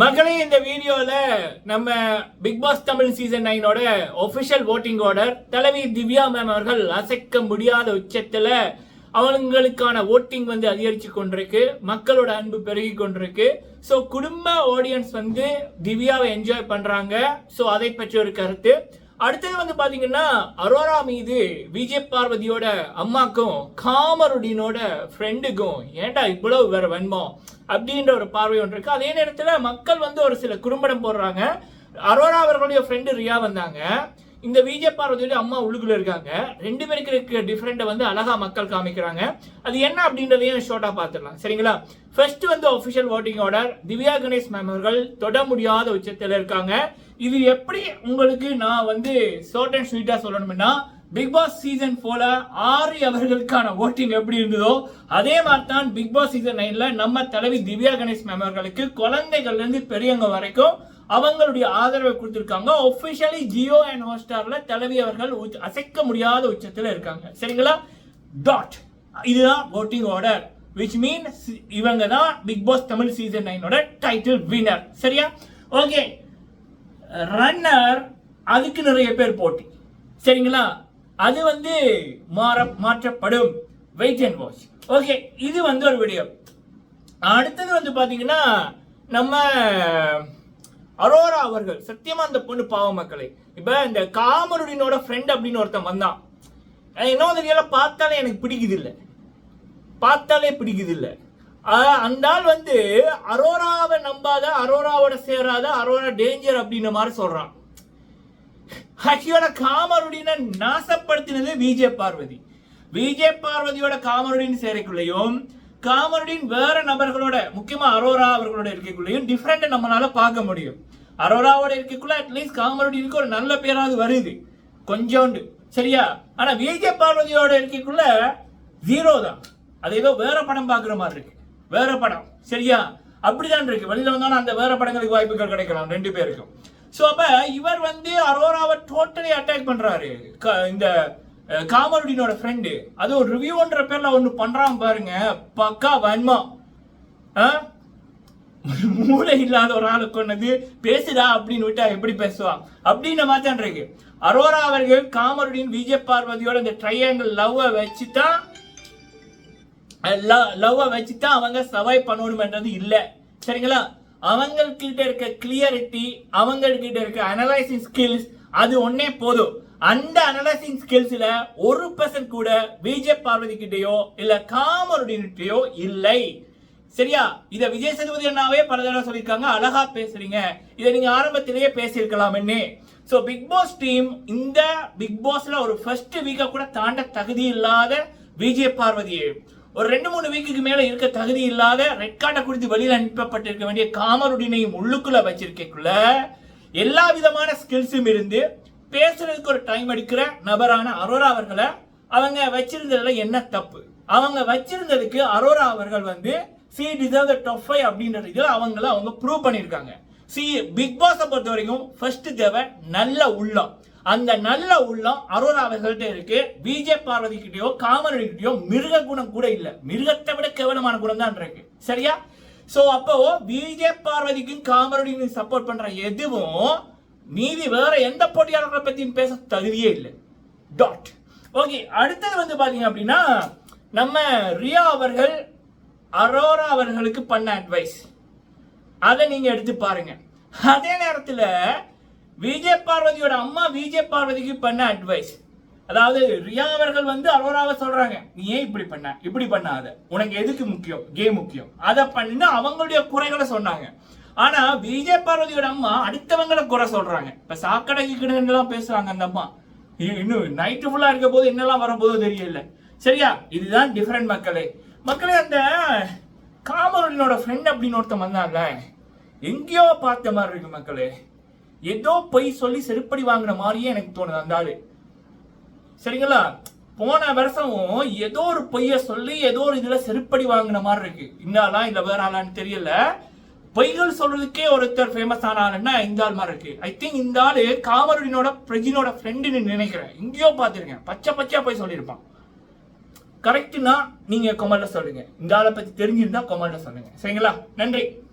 மகளே இந்த வீடியோல நம்ம பிக் பாஸ் தமிழ் சீசன் நைனோட ஒபிஷியல் ஓட்டிங் ஆர்டர் தலைவி திவ்யா மேம் அவர்கள் அசைக்க முடியாத உச்சத்துல அவங்களுக்கான ஓட்டிங் வந்து அதிகரிச்சு கொண்டிருக்கு. மக்களோட அன்பு பெருகி கொண்டிருக்கு. ஸோ குடும்ப ஆடியன்ஸ் வந்து திவ்யாவை என்ஜாய் பண்றாங்க. ஸோ அதை பற்றி ஒரு கருத்து. அடுத்தது வந்து பாத்தீங்கன்னா அரோரா மீது விஜய் பார்வதியோட அம்மாக்கும் காமருடினோட ஃப்ரெண்டுக்கும் ஏன்டா இவ்வளவு வேற வன்மம் அப்படின்ற ஒரு பார்வை ஒன்று இருக்கு. அதே நேரத்துல மக்கள் வந்து ஒரு சில குறும்படம் போடுறாங்க. அரோரா அவர்களுடைய ஃப்ரெண்டு ரியா வந்தாங்க. இந்த விஜய் பார்வதியோட அம்மா உள்ளுக்குள்ள இருக்காங்க. ரெண்டு பேருக்கு இருக்க டிஃப்ரெண்ட்டை வந்து அழகா மக்கள் காமிக்கிறாங்க. அது என்ன அப்படின்றதையும் ஷார்ட்டா பார்த்துடலாம் சரிங்களா? ஃபர்ஸ்ட் வந்து official voting order Divya Ganesh ma'am அவர்கள் தொட முடியாத உச்சத்தில் இருக்காங்க. இது எப்படி உங்களுக்கு நான் வந்து ஷார்ட் அண்ட் ஸ்வீட்டா சொல்லணும்னா பிக் பாஸ் சீசன் போல ஆறு அவர்களுக்கான ஓட்டிங் எப்படி இருந்ததோ அதே மாதிரி தான் பிக் பாஸ் சீசன் நைன்ல நம்ம தலைவி திவ்யா கணேஷ் மேம் அவர்களுக்கு குழந்தைகள்ல இருந்து பெரியவங்க வரைக்கும் அவங்களுடைய ஆதரவை கொடுத்துருக்காங்க. ஒபிஷியலி ஜியோ அண்ட் ஹாட்ஸ்டார்ல தலைவி அவர்கள் அசைக்க முடியாத உச்சத்துல இருக்காங்க. சரிங்களா? டாட் இதுதான் ஓட்டிங் ஆர்டர் விச் மீன்ஸ் இவங்க தான் பிக் பாஸ் தமிழ் சீசன் நைனோட டைட்டில் வினர் சரியா? ஓகே ரன்னர் அதுக்கு நிறைய பேர் போட்டி. சரிங்களா? அது வந்து மாற மாற்றப்படும். வெயிட் அண்ட் வாட்ச் ஓகே இது வந்து ஒரு வீடியோ அடுத்தது வந்து பார்த்தீங்கன்னா நம்ம அரோரா அவர்கள் சத்தியமா அந்த பொண்ணு பாவ மக்களை. இப்ப இந்த காமருடினோட ஃப்ரெண்ட் அப்படின்னு ஒருத்தன் வந்தான். என்ன இன்னும் தெரியல பார்த்தாலே எனக்கு பிடிக்குது இல்லை? பார்த்தாலே பிடிக்குது இல்லை? அந்த ஆள் வந்து அரோராவை நம்பாத அரோராவோட சேராத அரோரா டேஞ்சர் அப்படின்ற மாதிரி சொல்றான். ஹஷியோட காமருடின நாசப்படுத்தினது விஜய் பார்வதி. விஜய் பார்வதியோட காமருடின் சேரைக்குள்ளேயும் காமருடின் வேற நபர்களோட முக்கியமா அரோரா அவர்களோட இருக்கைக்குள்ளேயும் டிஃப்ரெண்ட் நம்மளால பார்க்க முடியும். அரோராவோட இருக்கைக்குள்ள அட்லீஸ்ட் காமருடினுக்கு ஒரு நல்ல பேராவது வருது. கொஞ்சோண்டு சரியா? ஆனா விஜய் பார்வதியோட இருக்கைக்குள்ள ஜீரோ தான். அது ஏதோ வேற படம் பார்க்குற மாதிரி இருக்கு. வேற படம். சரியா? அப்படிதான் இருக்கு. வெளியில வந்தாலும் அந்த வேற படங்களுக்கு வாய்ப்புகள் கிடைக்கலாம். ரெண்டு பேருக்கும். ஸோ அப்ப இவர் வந்து அரோராவை டோட்டலி அட்டாக் பண்றாரு. க- இந்த காமருடினோட ஃப்ரெண்டு அது ஒரு ரிவ்யூன்ற பேர்ல ஒன்று பண்றான் பாருங்க. பக்கா வன்மா ஆ? மூளை இல்லாத ஒரு ஆளை கொண்டது பேசுடா அப்படின்னு விட்டா எப்படி பேசுவான்? அப்படின்னு மாதிரி இருக்கு. அரோரா அவர்கள் காமருடின் விஜய் பார்வதியோட இந்த ட்ரையாங்கிள் லவ்வை வச்சு தான் லவ்வை வச்சு தான் அவங்க சர்வை பண்ணணுமென்றது இல்லை. சரிங்களா? அவங்கக்கிட்ட இருக்க கிளியரிட்டி அவங்கக்கிட்ட இருக்க அனலைசிங் ஸ்கில்ஸ் அது ஒன்னே போதும். அந்த அனலைசிங் ஸ்கில்ஸ்ல ஒரு பர்சன்ட் கூட விஜய் பார்வதி கிட்டேயோ இல்ல காமருடின்கிட்டயோ இல்லை. சரியா? இதை விஜய் சேதுபதி அண்ணாவே பல தடவை சொல்லியிருக்காங்க. அழகா பேசுறீங்க. இதை நீங்க ஆரம்பத்திலேயே பேசியிருக்கலாம் என்ன சோ பிக் பாஸ் டீம் இந்த பிக் பாஸ்ல ஒரு ஃபர்ஸ்ட் வீக்கை கூட தாண்ட தகுதி இல்லாத விஜய் பார்வதியை. ஒரு ரெண்டு மூணு வீக்குக்கு மேலே இருக்க தகுதி இல்லாத ரெட் கார்டை குறித்து வெளியில் அனுப்பப்பட்டிருக்க வேண்டிய காமருடினையும் உள்ளுக்குள்ள வச்சிருக்கக்குள்ள எல்லா விதமான ஸ்கில்ஸும் இருந்து பேசுறதுக்கு ஒரு டைம் எடுக்கிற நபரான அரோரா அவர்களை அவங்க வச்சிருந்ததுல என்ன தப்பு? அவங்க வச்சிருந்ததுக்கு அரோரா அவர்கள் வந்து she deserve the top five அப்படின்ற இதில் அவங்கள அவங்க ப்ரூவ் பண்ணியிருக்காங்க சி பிக் பாஸை பொறுத்த வரைக்கும் ஃபர்ஸ்ட் தேவை நல்ல உள்ளம். அந்த நல்ல உள்ளம் அரோரா அவர்கள்ட்ட இருக்கு. விஜய் பார்வதி கிட்டயோ காமரடி கிட்டயோ மிருக குணம் கூட இல்லை. மிருகத்தை விட கேவலமான குணம் தான் இருக்கு. சரியா? சோ அப்போ விஜய் பார்வதிக்கும் காமரடிக்கும் சப்போர்ட் பண்ற எதுவும் மீதி வேற எந்த போட்டியாளர்களை பத்தியும் பேச தகுதியே இல்லை. டாட் ஓகே அடுத்தது வந்து பாத்தீங்க அப்படின்னா நம்ம ரியா அவர்கள் அரோரா அவர்களுக்கு பண்ண அட்வைஸ் அதை நீங்க எடுத்து பாருங்க. அதே நேரத்தில் விஜய் பார்வதியோட அம்மா விஜய் பார்வதிக்கு பண்ண அட்வைஸ் அதாவது ரியா அவர்கள் வந்து அரோராவை சொல்றாங்க நீ ஏன் இப்படி பண்ண? இப்படி பண்ணாத. உனக்கு எதுக்கு முக்கியம்? கேம் முக்கியம். அதை பண்ணின்னு அவங்களுடைய குறைகளை சொன்னாங்க. ஆனா விஜய் பார்வதியோட அம்மா அடுத்தவங்களை குறை சொல்றாங்க. இப்ப சாக்கடை கிடங்கெல்லாம் பேசுறாங்க அந்த அம்மா. இன்னும் நைட்டு ஃபுல்லா இருக்க போது என்னெல்லாம் வரும்போது தெரியல. சரியா? இதுதான் டிஃப்ரெண்ட் மக்களே. மக்களே அந்த காமருடனோட ஃப்ரெண்ட் அப்படின்னு ஒருத்தன் வந்தான்ல. எங்கேயோ பார்த்த மாதிரி இருக்கு மக்களே. ஏதோ பொய் சொல்லி செருப்படி வாங்கின மாதிரியே எனக்கு தோணுது அந்த ஆளு. சரிங்களா? போன வருஷமும் ஏதோ ஒரு பொய்ய சொல்லி ஏதோ ஒரு இதுல செருப்படி வாங்கின மாதிரி இருக்கு. இந்த ஆளா இல்ல வேற ஆளான்னு தெரியல. பொய்கள் சொல்றதுக்கே ஒருத்தர் ஃபேமஸ் ஆன இந்த ஆள் மாதிரி இருக்கு. ஐ திங்க் இந்த ஆளு காமருடினோட பிரஜினோட ஃப்ரெண்டுன்னு நினைக்கிறேன். எங்கேயோ பார்த்துருக்கேன். பச்சை பச்சையா போய் சொல்லியிருப்பான். கரெக்ட்னா நீங்க கமெண்ட்ல சொல்லுங்க. இந்த ஆளை பத்தி தெரிஞ்சிருந்தா கமெண்ட்ல சொல்லுங்க. சரிங்களா? நன்றி.